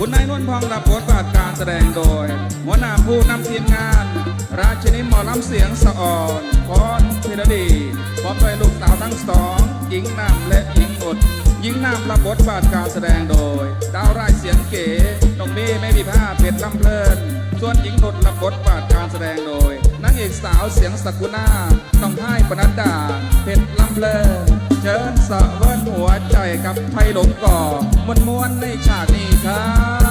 คุณนายนวลพองรับบทบาทการแสดงโดย หัวหน้าผู้นำทีมงาน ราชินีหมอลำเสียงสะอ่อนพรพิรดีพร้อมด้วยลูกสาวทั้งสองหญิงนาและหญิงอดหญิงนามรับบทบาทการแสดงโดย ดาวไร้เสียงเก๋ตรงนี้ไม่มีผ้าเป็ดลำเพลิน ส่วนหญิงนดรับบทบาทการแสดงโดยนางเอกสาวเสียงสกุนาน้องไห้ปนัดดา เพชดลำเพลิน ชิญสะเวินหัวใจกับไทยหลงก่อมวนมวนในชาตินี้ครับ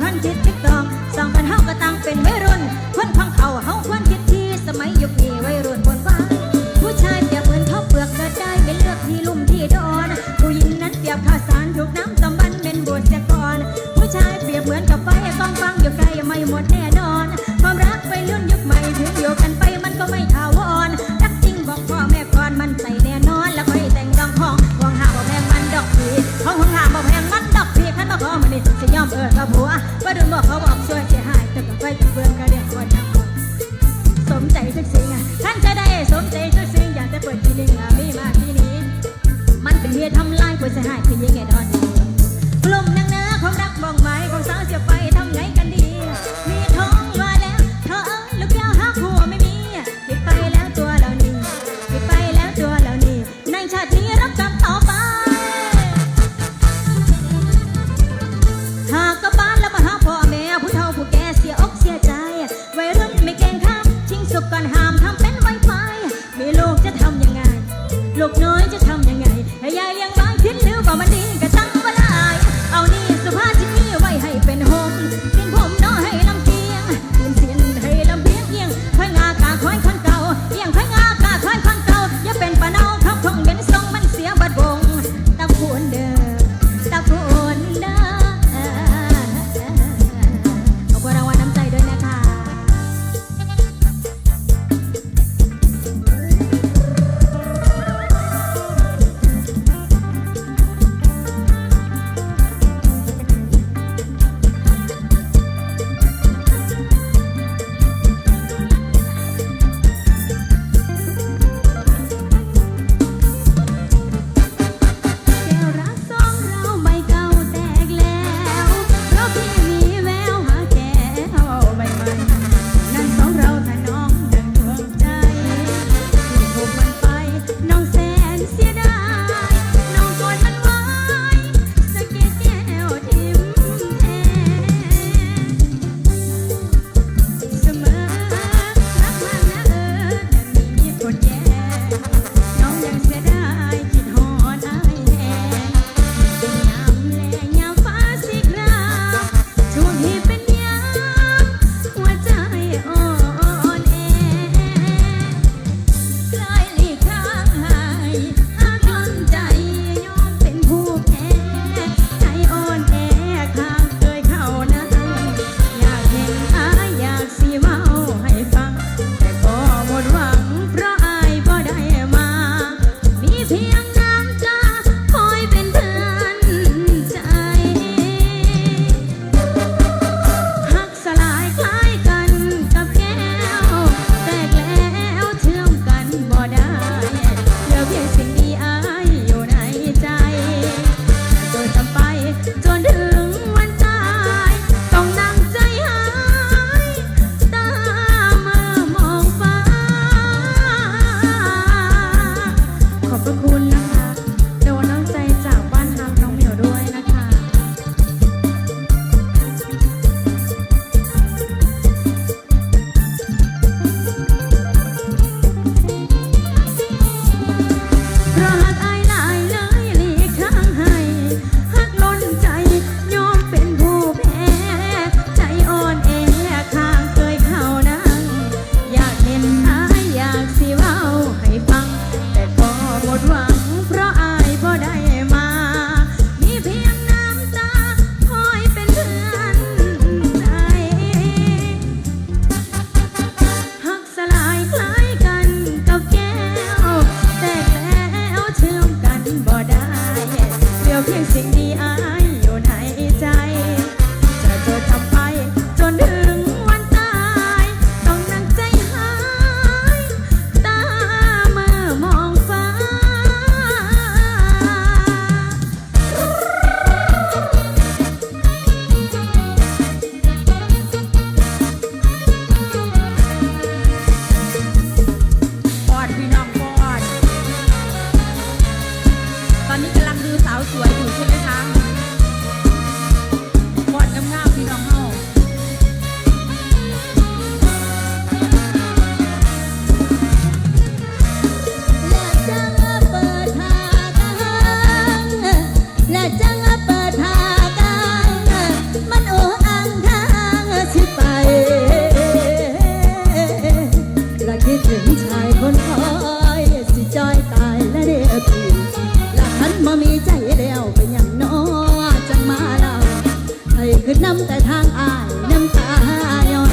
พันเจ็ดสิต่อ อายคนคอยสิจอยตายและเดือพี่ละคันมามีใจแล้วเป็นอย่างน้อจังมาเราให้ขึ้นน้ำแต่ทางอายน้ำตาย้อย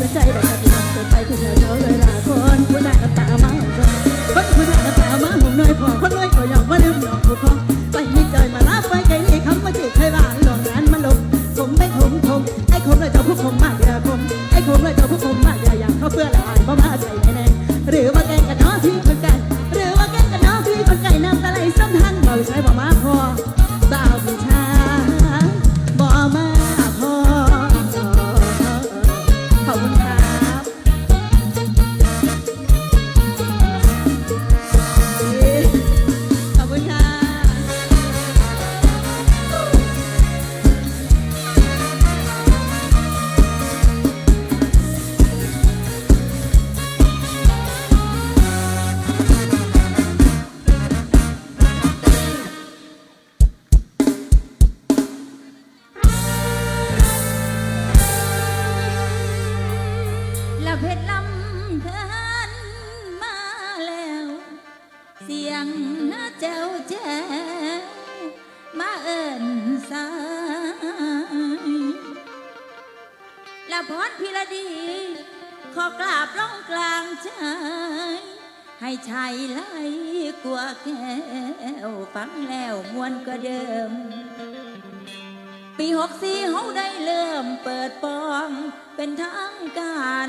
สนใจแต่ถ้าพี่นอเคยไปคุณเลย ไม่ใช่ไรกลัวแก้วฟังแล้วมวนก็เดิม ปีหกสี่เขาได้เริ่มเปิดปองเป็นทางการ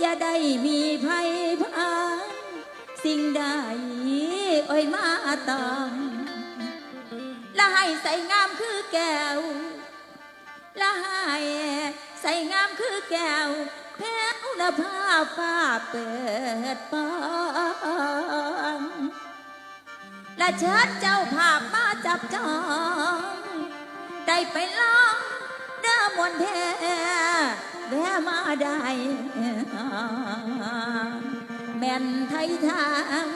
อย่าได้มีภัยพังสิ่งใดโอ้ยมาตองละให้ใส่งามคือแก้วละให้ใส่งามคือแก้ว แพ้วนภาฟ้าเปิดปองและเชิดเจ้าภาพมาจับจอง ได้ไปลองเด้อมนแท้แวะมาได้แม่นไทยทาง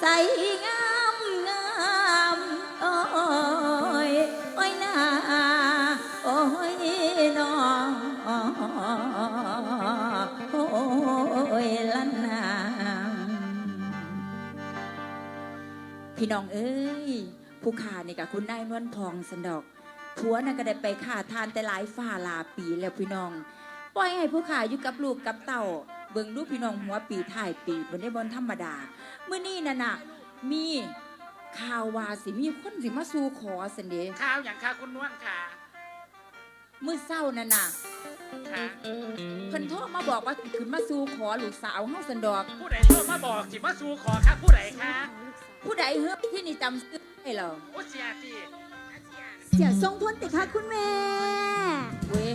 ใส่งา พี่น้องเอ้ย ผู้ขานี่กับคุณนายนวลพองสันดอกผัวน่ะก็ได้ไปฆ่าทานแต่หลายฝ่าหลาปีแล้วพี่น้อง ปล่อยให้ผู้ขาอยู่กับลูกกับเต่า เบิ่งดูพี่น้องหัวปีถ่ายปีบนได้บนธรรมดาเมื่อนี้น่ะน่ะมีข่าวว่าสิมีคนสิมาสู่ขอสันเดข้าวอย่างค่ะคุณนวลค่ะมื่อเศร้านั่นน่ะค่ะเพิ่นโทรมาบอกว่าสิขึ้นมาสู่ขอลูกสาวเฮาสันดอก ผู้ใดโทรมาบอกสิมาสู่ขอค่ะผู้ใดคะ ผู้ใดเฮ้ที่นี่จำซื้อได้เหรอโอเสียตีเสียทรงพ้นติคะคุณแม่ เว้ย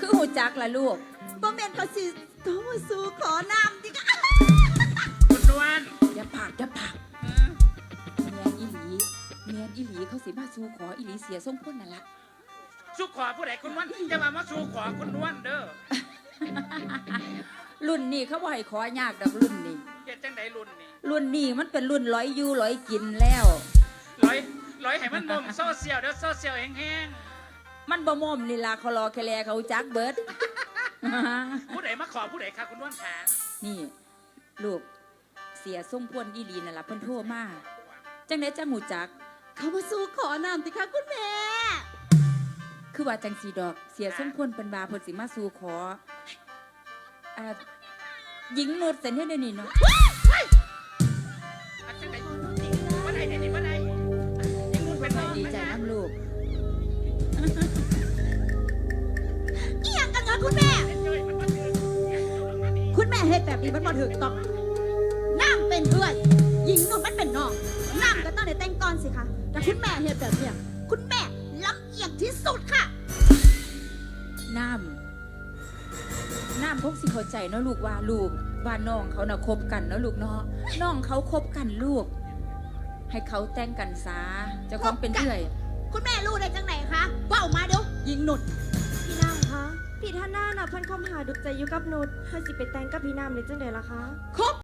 คือหูจักล่ะลูกบ่แม่นเขาสิโทรมาสู่ขอน้ำติคะคุณนวลอย่าปากอย่าปากแมนอีหลีแมนอีหลีเขาสิมาสู่ขออีหลีเสียทรงพ้นนั่นละสู่ขอผู้ใดคุณนวลจะมามาสู่ขอคุณนวลเด้อ รุ่นนี้เขาบ่ให้ขอยากดอกรุ่นนี้เฮ็ดจังไดรุ่นนี่ รุ่นนี้มันเป็นรุ่นร้อยอยู่ร้อยกินแล้ว ร้อยร้อยให้มันมุมโซเชียลเด้อโซเชียลแห้งมันบ่มอมนี่ล่ะเขารอแค่แลเขาจักเบิด ๆผู้ใดมาขอผู้ใดค่ะคุณนวลค่ะนี่ ลูกเสียทรงพ้นอีหลีนั่นล่ะเพิ่นโทรมาจังได๋จังหูจัก เขามาสู่ขอน้ำติคะคุณแม่ คือว่าจังสีดอกเสียทรงพ้นเป็นบาเพิ่นสิมาสู่ขออ่าหญิงนุชเสนเฮ็ดได้นี่เนาะอันจังไดบ่ได้ได้นี่บ่ได้ยังมุ่นเป็นน้องดีใจน้ำลูกเอียงกันคะคุณแม่ คุณแม่เฮ็ดแบบนี้มันบ่ถูกต้องน้ำเป็นเอื้อยหญิงนุ่นมันเป็นน้องน้ำก็ต้องได้แต่งก่อนสิคะแต่คุณแม่เฮ็ดแบบเนี้ยคุณแม่ลำเอียงที่สุดค่ะน้ำน้ำพวกสิเข้าใจเนาะลูกว่าลูก ว่าน้องเขาน่ะคบกันเนาะลูกเนาะน้องเขาคบกันลูก ให้เขาแต่งกันซาเจะความเป็นเอื่อย คุณแม่รู้ได้จังไหนคะเว้ามาเดี๋ยวหญิงนุ่นพี่น้ำคะพี่ท่านหน้าน่ะเพิ่นเข้ามาหาดุใจอยู่กับนุชเพิ่นสิไปแต่งกับพี่น้ำเลยจังไดล่ะคะ คบ